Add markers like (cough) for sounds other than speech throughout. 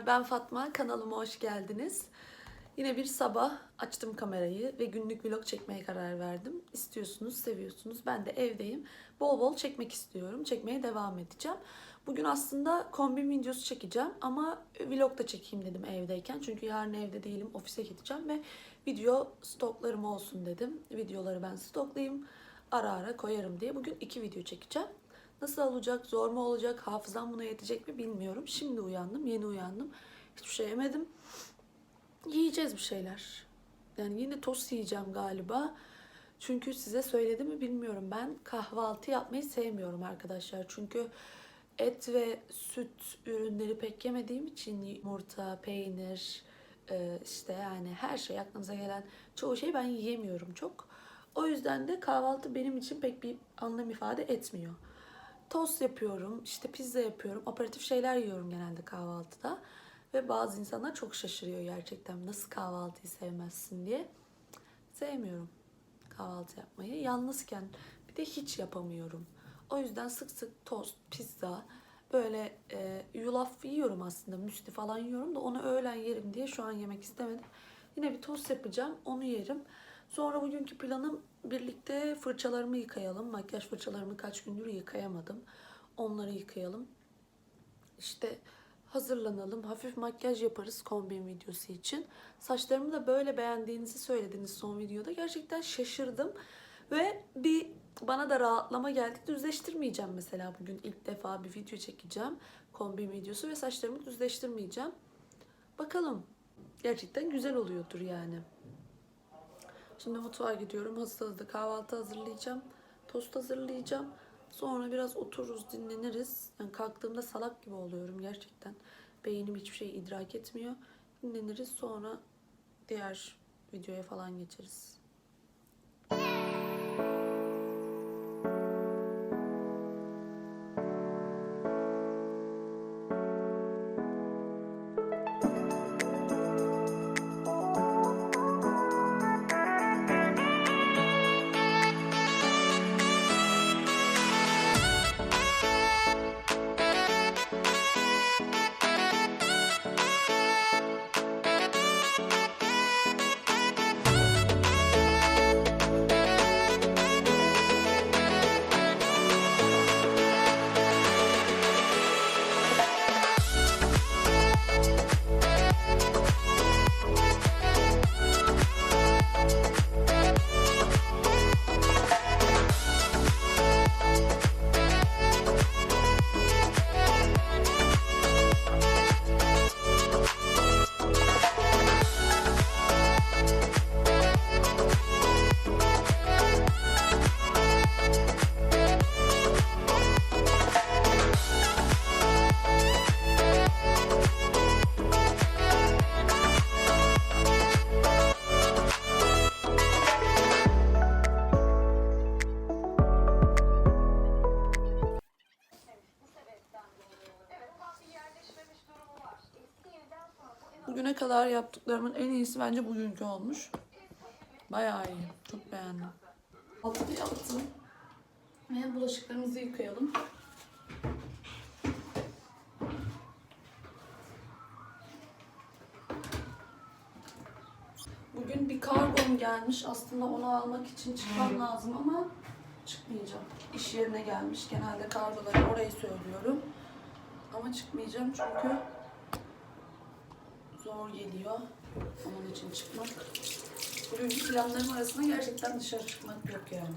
Merhabalar, ben Fatma. Kanalıma hoş geldiniz. Yine bir sabah açtım kamerayı ve günlük vlog çekmeye karar verdim. İstiyorsunuz, seviyorsunuz. Ben de evdeyim. Bol bol çekmek istiyorum. Çekmeye devam edeceğim. Bugün aslında kombin videosu çekeceğim ama vlog da çekeyim dedim evdeyken. Çünkü yarın evde değilim, ofise gideceğim ve video stoklarım olsun dedim. Videoları ben stoklayayım, ara ara koyarım diye. Bugün iki video çekeceğim. Nasıl olacak, zor mu olacak, hafızam buna yetecek mi bilmiyorum. Şimdi uyandım, yeni uyandım. Hiçbir şey yemedim. Yiyeceğiz bir şeyler. Yani yine tost yiyeceğim galiba. Çünkü size söyledim mi bilmiyorum. Ben kahvaltı yapmayı sevmiyorum arkadaşlar. Çünkü et ve süt ürünleri pek yemediğim için yumurta, peynir, e, işte yani her şey aklınıza gelen çoğu şeyi ben yiyemiyorum çok. O yüzden de kahvaltı benim için pek bir anlam ifade etmiyor. Tost yapıyorum, işte pizza yapıyorum, aperatif şeyler yiyorum genelde kahvaltıda. Ve bazı insanlar çok şaşırıyor gerçekten nasıl kahvaltıyı sevmezsin diye. Sevmiyorum kahvaltı yapmayı. Yalnızken bir de hiç yapamıyorum. O yüzden sık sık tost, pizza, böyle e, yulaf yiyorum aslında. Müsli falan yiyorum da onu öğlen yerim diye şu an yemek istemedim. Yine bir tost yapacağım, onu yerim. Sonra bugünkü planım birlikte fırçalarımı yıkayalım. Makyaj fırçalarımı kaç gündür yıkayamadım. Onları yıkayalım. İşte hazırlanalım. Hafif makyaj yaparız kombin videosu için. Saçlarımı da böyle beğendiğinizi söylediniz son videoda. Gerçekten şaşırdım. Ve bir bana da rahatlama geldi. Düzleştirmeyeceğim mesela bugün ilk defa bir video çekeceğim. Kombin videosu ve saçlarımı düzleştirmeyeceğim. Bakalım. Gerçekten güzel oluyordur yani. Şimdi mutfağa gidiyorum. Hızlı hızlı kahvaltı hazırlayacağım. Tost hazırlayacağım. Sonra biraz otururuz, dinleniriz. Yani kalktığımda salak gibi oluyorum gerçekten. Beynim hiçbir şey idrak etmiyor. Dinleniriz. Sonra diğer videoya falan geçeriz. Bugüne kadar yaptıklarımın en iyisi bence bugünkü olmuş. Bayağı iyi. Çok beğendim. Altı yaptım. Ve bulaşıklarımızı yıkayalım. Bugün bir kargom gelmiş. Aslında onu almak için çıkmam lazım ama çıkmayacağım. İş yerine gelmiş. Genelde kargoları orayı söylüyorum. Ama çıkmayacağım çünkü zor geliyor. Onun için çıkmak. Bugünkü planlarım arasında gerçekten dışarı çıkmak yok yani.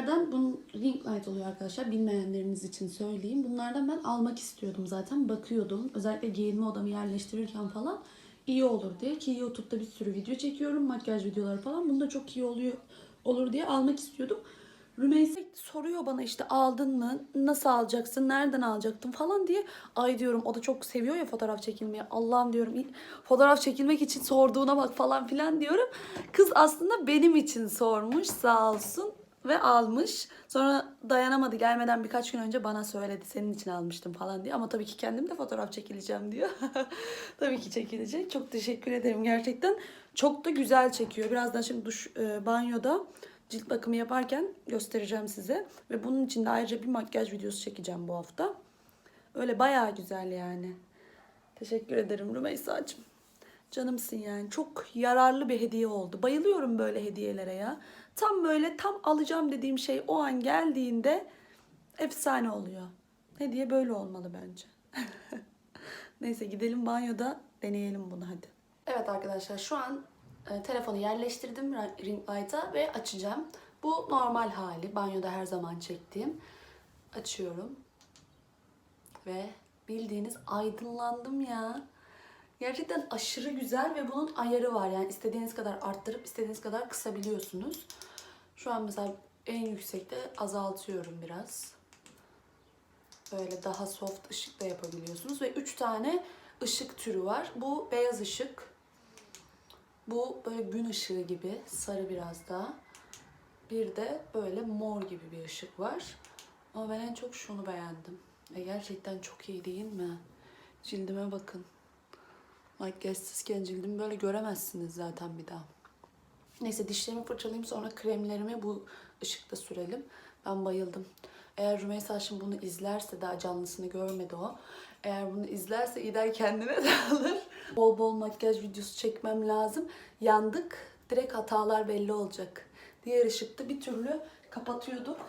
Makyajlardan bunun ring light oluyor arkadaşlar. Bilmeyenleriniz için söyleyeyim. Bunlardan ben almak istiyordum zaten. Bakıyordum. Özellikle giyinme odamı yerleştirirken falan iyi olur diye. Ki YouTube'da bir sürü video çekiyorum. Makyaj videoları falan. Bunda çok iyi oluyor olur diye almak istiyordum. Rümeysa soruyor bana işte aldın mı? Nasıl alacaksın? Nereden alacaktın falan diye. Ay diyorum o da çok seviyor ya fotoğraf çekilmeyi. Allah'ım diyorum fotoğraf çekilmek için sorduğuna bak falan filan diyorum. Kız aslında benim için sormuş sağ olsun ve almış. Sonra dayanamadı gelmeden birkaç gün önce bana söyledi senin için almıştım falan diye. Ama tabii ki kendim de fotoğraf çekileceğim diyor. (laughs) tabii ki çekilecek. Çok teşekkür ederim gerçekten. Çok da güzel çekiyor. Birazdan şimdi duş e, banyoda cilt bakımı yaparken göstereceğim size. Ve bunun için de ayrıca bir makyaj videosu çekeceğim bu hafta. Öyle bayağı güzel yani. Teşekkür ederim Rümeysa'cığım. Canımsın yani. Çok yararlı bir hediye oldu. Bayılıyorum böyle hediyelere ya. Tam böyle tam alacağım dediğim şey o an geldiğinde efsane oluyor. Hediye böyle olmalı bence. (laughs) Neyse gidelim banyoda deneyelim bunu hadi. Evet arkadaşlar şu an e, telefonu yerleştirdim ring light'a ve açacağım. Bu normal hali. Banyoda her zaman çektiğim. Açıyorum. Ve bildiğiniz aydınlandım ya. Gerçekten aşırı güzel ve bunun ayarı var. Yani istediğiniz kadar arttırıp istediğiniz kadar kısabiliyorsunuz. Şu an mesela en yüksekte azaltıyorum biraz. Böyle daha soft ışık da yapabiliyorsunuz. Ve 3 tane ışık türü var. Bu beyaz ışık. Bu böyle gün ışığı gibi sarı biraz daha. Bir de böyle mor gibi bir ışık var. Ama ben en çok şunu beğendim. Ve gerçekten çok iyi değil mi? Cildime bakın. Makyajsızken cildimi böyle göremezsiniz zaten bir daha. Neyse dişlerimi fırçalayayım sonra kremlerimi bu ışıkta sürelim. Ben bayıldım. Eğer Rümeysa şimdi bunu izlerse daha canlısını görmedi o. Eğer bunu izlerse gider kendine de alır. Bol bol makyaj videosu çekmem lazım. Yandık. Direkt hatalar belli olacak. Diğer ışıkta bir türlü kapatıyorduk.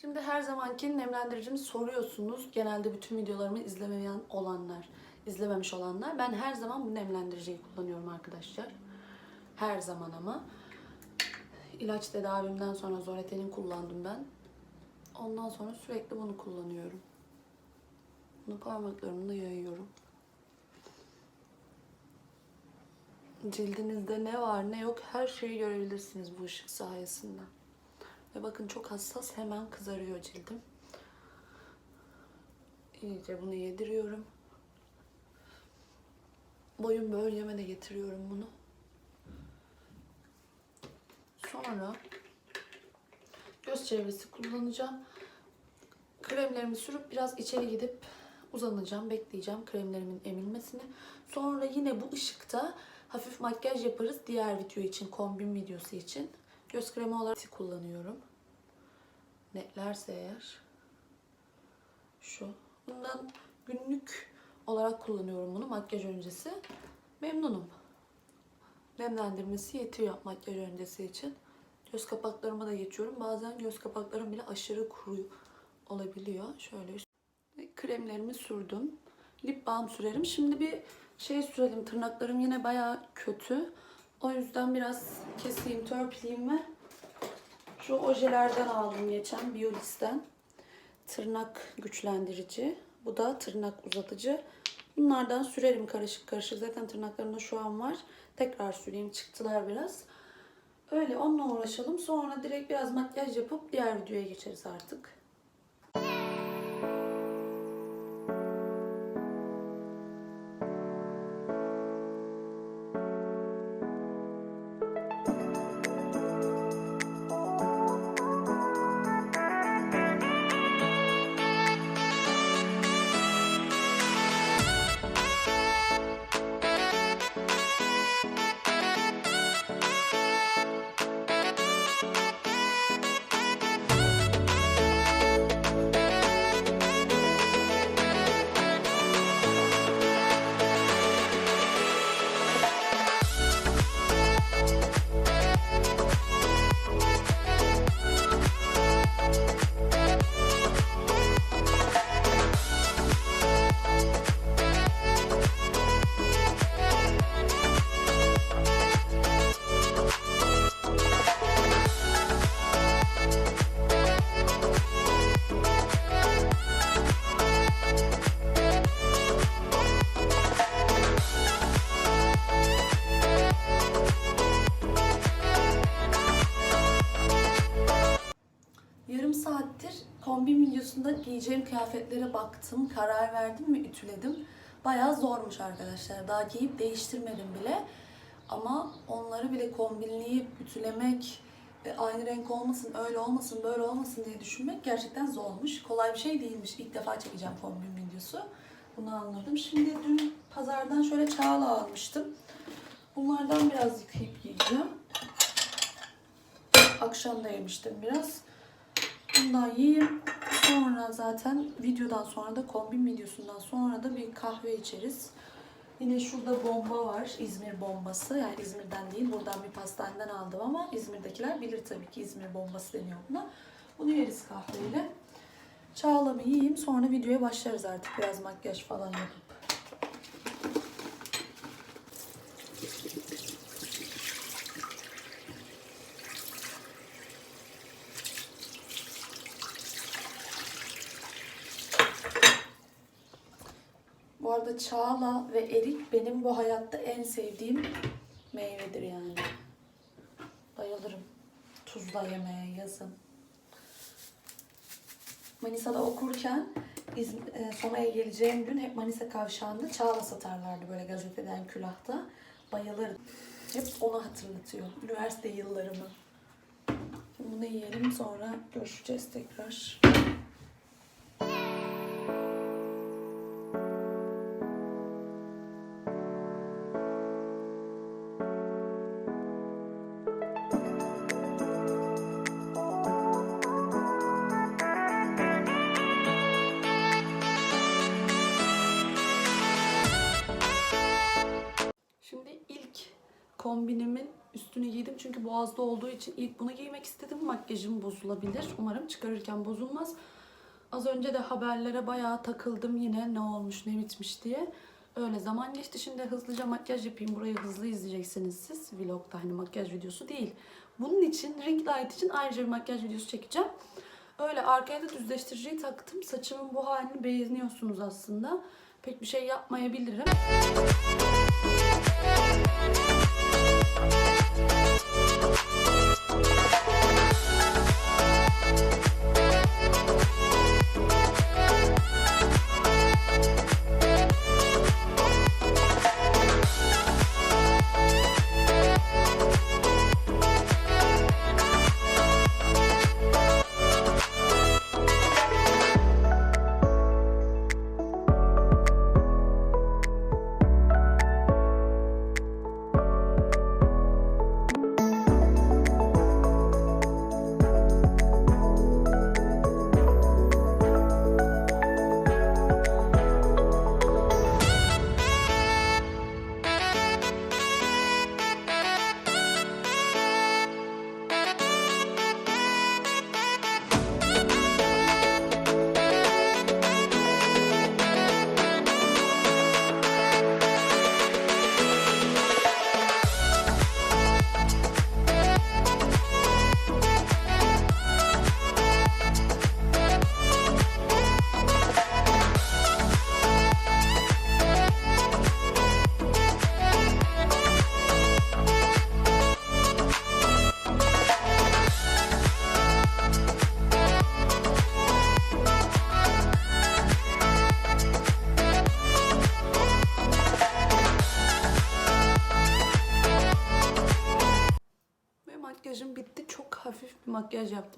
Şimdi her zamanki nemlendiricimi soruyorsunuz. Genelde bütün videolarımı izlemeyen olanlar, izlememiş olanlar. Ben her zaman bu nemlendiriciyi kullanıyorum arkadaşlar. Her zaman ama. İlaç tedavimden sonra Zoreten'in kullandım ben. Ondan sonra sürekli bunu kullanıyorum. Bunu parmaklarımda yayıyorum. Cildinizde ne var ne yok her şeyi görebilirsiniz bu ışık sayesinde. Ve bakın çok hassas hemen kızarıyor cildim. İyice bunu yediriyorum. Boyun bölgeme de getiriyorum bunu. Sonra göz çevresi kullanacağım. Kremlerimi sürüp biraz içeri gidip uzanacağım, bekleyeceğim kremlerimin emilmesini. Sonra yine bu ışıkta hafif makyaj yaparız diğer video için, kombin videosu için. Göz kremi olarak kullanıyorum. Netlerse eğer. Şu. Bundan günlük olarak kullanıyorum bunu makyaj öncesi. Memnunum. Nemlendirmesi yetiyor makyaj öncesi için. Göz kapaklarıma da geçiyorum. Bazen göz kapaklarım bile aşırı kuru olabiliyor. Şöyle kremlerimi sürdüm. Lip balm sürerim. Şimdi bir şey sürelim. Tırnaklarım yine bayağı kötü. O yüzden biraz keseyim, törpüleyeyim ve şu ojelerden aldım geçen Biolis'ten. Tırnak güçlendirici. Bu da tırnak uzatıcı. Bunlardan sürerim karışık karışık. Zaten tırnaklarımda şu an var. Tekrar süreyim. Çıktılar biraz. Öyle onunla uğraşalım. Sonra direkt biraz makyaj yapıp diğer videoya geçeriz artık. Kıyafetlere baktım, karar verdim ve ütüledim. Bayağı zormuş arkadaşlar. Daha giyip değiştirmedim bile. Ama onları bile kombinleyip ütülemek, aynı renk olmasın, öyle olmasın, böyle olmasın diye düşünmek gerçekten zormuş. Kolay bir şey değilmiş. İlk defa çekeceğim kombin videosu. Bunu anladım. Şimdi dün pazardan şöyle çağla almıştım. Bunlardan biraz yıkayıp giyeceğim. Akşam da yemiştim biraz. Bundan yiyeyim. Sonra zaten videodan sonra da kombin videosundan sonra da bir kahve içeriz. Yine şurada bomba var. İzmir bombası. Yani İzmir'den değil. Buradan bir pastaneden aldım ama İzmir'dekiler bilir tabii ki İzmir bombası deniyor buna. Bunu yeriz kahveyle. Çağlamı yiyeyim. Sonra videoya başlarız artık. Biraz makyaj falan yapıp. Bu arada çağla ve erik benim bu hayatta en sevdiğim meyvedir yani. Bayılırım. Tuzla yemeye yazın. Manisa'da okurken İzm- e, Soma'ya geleceğim gün hep Manisa kavşağında çağla satarlardı böyle gazeteden külahta. Bayılırdım. Hep onu hatırlatıyor. Üniversite yıllarımı. Şimdi bunu yiyelim sonra görüşeceğiz tekrar. Kombinimin üstünü giydim çünkü boğazda olduğu için ilk bunu giymek istedim. Makyajım bozulabilir. Umarım çıkarırken bozulmaz. Az önce de haberlere bayağı takıldım yine ne olmuş ne bitmiş diye. Öyle zaman geçti. Şimdi hızlıca makyaj yapayım. Burayı hızlı izleyeceksiniz siz. Vlogda hani makyaj videosu değil. Bunun için ring light için ayrıca bir makyaj videosu çekeceğim. Öyle arkaya da düzleştiriciyi taktım. Saçımın bu halini beğeniyorsunuz aslında. Pek bir şey yapmayabilirim.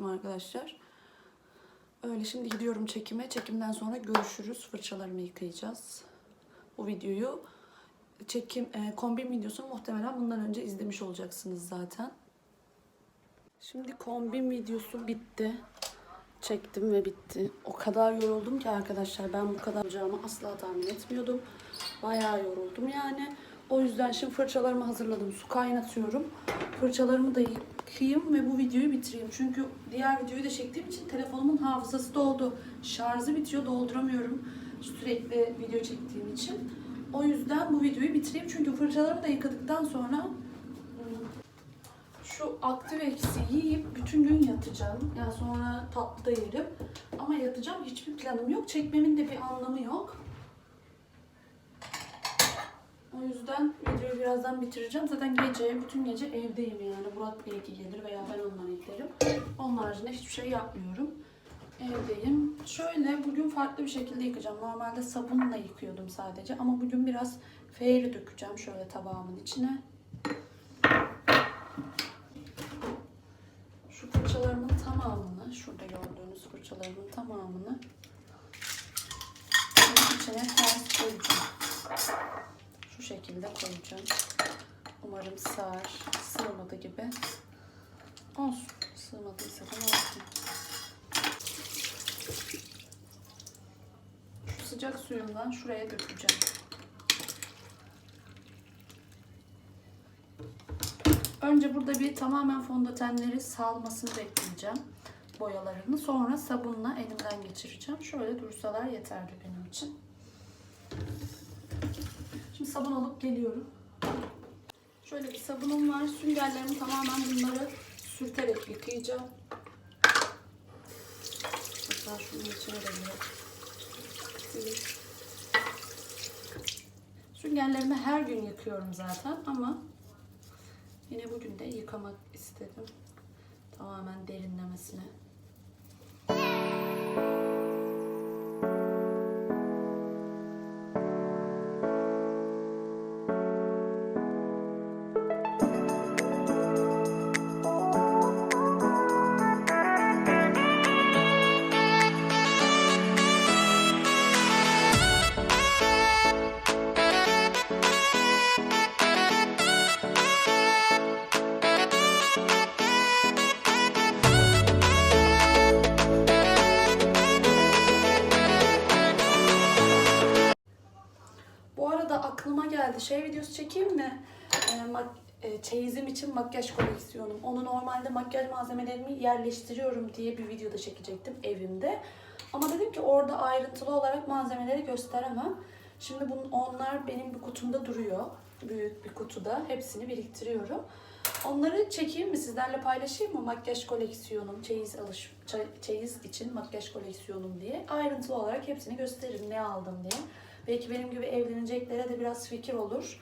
Makyaj yaptım arkadaşlar. Öyle şimdi gidiyorum çekime. Çekimden sonra görüşürüz. Fırçalarımı yıkayacağız. Bu videoyu çekim e, kombin videosunu muhtemelen bundan önce izlemiş olacaksınız zaten. Şimdi kombin videosu bitti. Çektim ve bitti. O kadar yoruldum ki arkadaşlar ben bu kadar olacağımı asla tahmin etmiyordum. Bayağı yoruldum yani. O yüzden şimdi fırçalarımı hazırladım. Su kaynatıyorum. Fırçalarımı da yıkayayım ve bu videoyu bitireyim. Çünkü diğer videoyu da çektiğim için telefonumun hafızası doldu. Şarjı bitiyor dolduramıyorum. Sürekli video çektiğim için. O yüzden bu videoyu bitireyim. Çünkü fırçalarımı da yıkadıktan sonra şu Activex'i yiyip bütün gün yatacağım. Yani sonra tatlı da yerim. Ama yatacağım. Hiçbir planım yok. Çekmemin de bir anlamı yok. O yüzden videoyu birazdan bitireceğim. Zaten gece, bütün gece evdeyim yani. Burak belki gelir veya ben ondan eklerim. Onun haricinde hiçbir şey yapmıyorum. Evdeyim. Şöyle bugün farklı bir şekilde yıkayacağım. Normalde sabunla yıkıyordum sadece ama bugün biraz feyri dökeceğim şöyle tabağımın içine. Şu fırçalarımın tamamını, şurada gördüğünüz fırçalarımın tamamını içine ters koyacağım. Şekilde koyacağım. Umarım sığar. Sığmadı gibi. Olsun. Sığmadıysa da olsun. Sıcak suyundan şuraya dökeceğim. Önce burada bir tamamen fondötenleri salmasını bekleyeceğim. Boyalarını. Sonra sabunla elimden geçireceğim. Şöyle dursalar yeterli benim için. Sabun alıp geliyorum. Şöyle bir sabunum var. Süngerlerimi tamamen bunları sürterek yıkayacağım. Hatta şunun içine de bir. Süngerlerimi her gün yıkıyorum zaten ama yine bugün de yıkamak istedim. Tamamen derinlemesine. Şey videosu çekeyim mi? Ee, mak- e, çeyizim için makyaj koleksiyonum. Onu normalde makyaj malzemelerimi yerleştiriyorum diye bir videoda çekecektim evimde. Ama dedim ki orada ayrıntılı olarak malzemeleri gösteremem. Şimdi bunun, onlar benim bir kutumda duruyor. Büyük bir kutuda. Hepsini biriktiriyorum. Onları çekeyim mi? Sizlerle paylaşayım mı? Makyaj koleksiyonum, çeyiz alış çeyiz için makyaj koleksiyonum diye. Ayrıntılı olarak hepsini gösteririm ne aldım diye. Belki benim gibi evleneceklere de biraz fikir olur.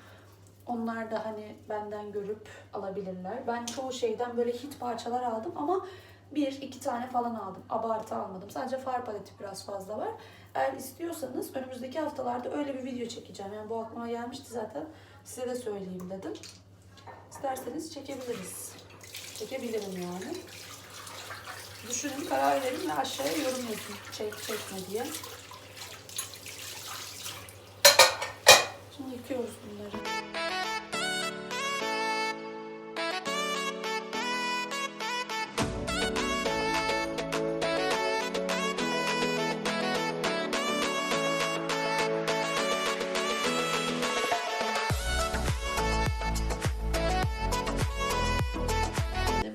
Onlar da hani benden görüp alabilirler. Ben çoğu şeyden böyle hit parçalar aldım ama bir iki tane falan aldım. Abartı almadım. Sadece far paleti biraz fazla var. Eğer istiyorsanız önümüzdeki haftalarda öyle bir video çekeceğim. Yani bu aklıma gelmişti zaten. Size de söyleyeyim dedim. İsterseniz çekebiliriz. Çekebilirim yani. Düşünün, karar verin ve aşağıya yorum yazın. Çek, çekme diye. Yıkıyoruz bunları.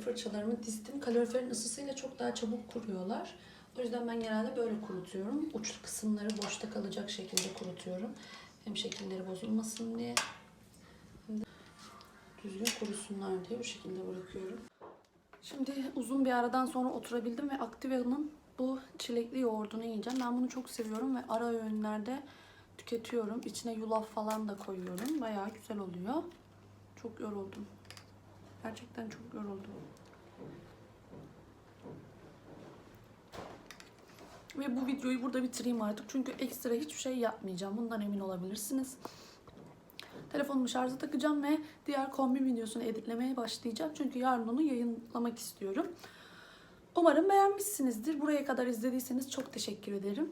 Fırçalarımı dizdim. Kaloriferin ısısıyla çok daha çabuk kuruyorlar. O yüzden ben genelde böyle kurutuyorum. Uç kısımları boşta kalacak şekilde kurutuyorum. Hem şekilleri bozulmasın diye hem de düzgün kurusunlar diye bu şekilde bırakıyorum. Şimdi uzun bir aradan sonra oturabildim ve Activea'nın bu çilekli yoğurdunu yiyeceğim. Ben bunu çok seviyorum ve ara öğünlerde tüketiyorum. İçine yulaf falan da koyuyorum. Bayağı güzel oluyor. Çok yoruldum. Gerçekten çok yoruldum. Ve bu videoyu burada bitireyim artık. Çünkü ekstra hiçbir şey yapmayacağım. Bundan emin olabilirsiniz. Telefonumu şarja takacağım ve diğer kombin videosunu editlemeye başlayacağım. Çünkü yarın onu yayınlamak istiyorum. Umarım beğenmişsinizdir. Buraya kadar izlediyseniz çok teşekkür ederim.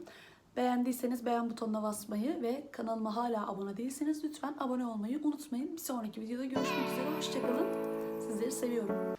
Beğendiyseniz beğen butonuna basmayı ve kanalıma hala abone değilseniz lütfen abone olmayı unutmayın. Bir sonraki videoda görüşmek üzere. Hoşçakalın. Sizleri seviyorum.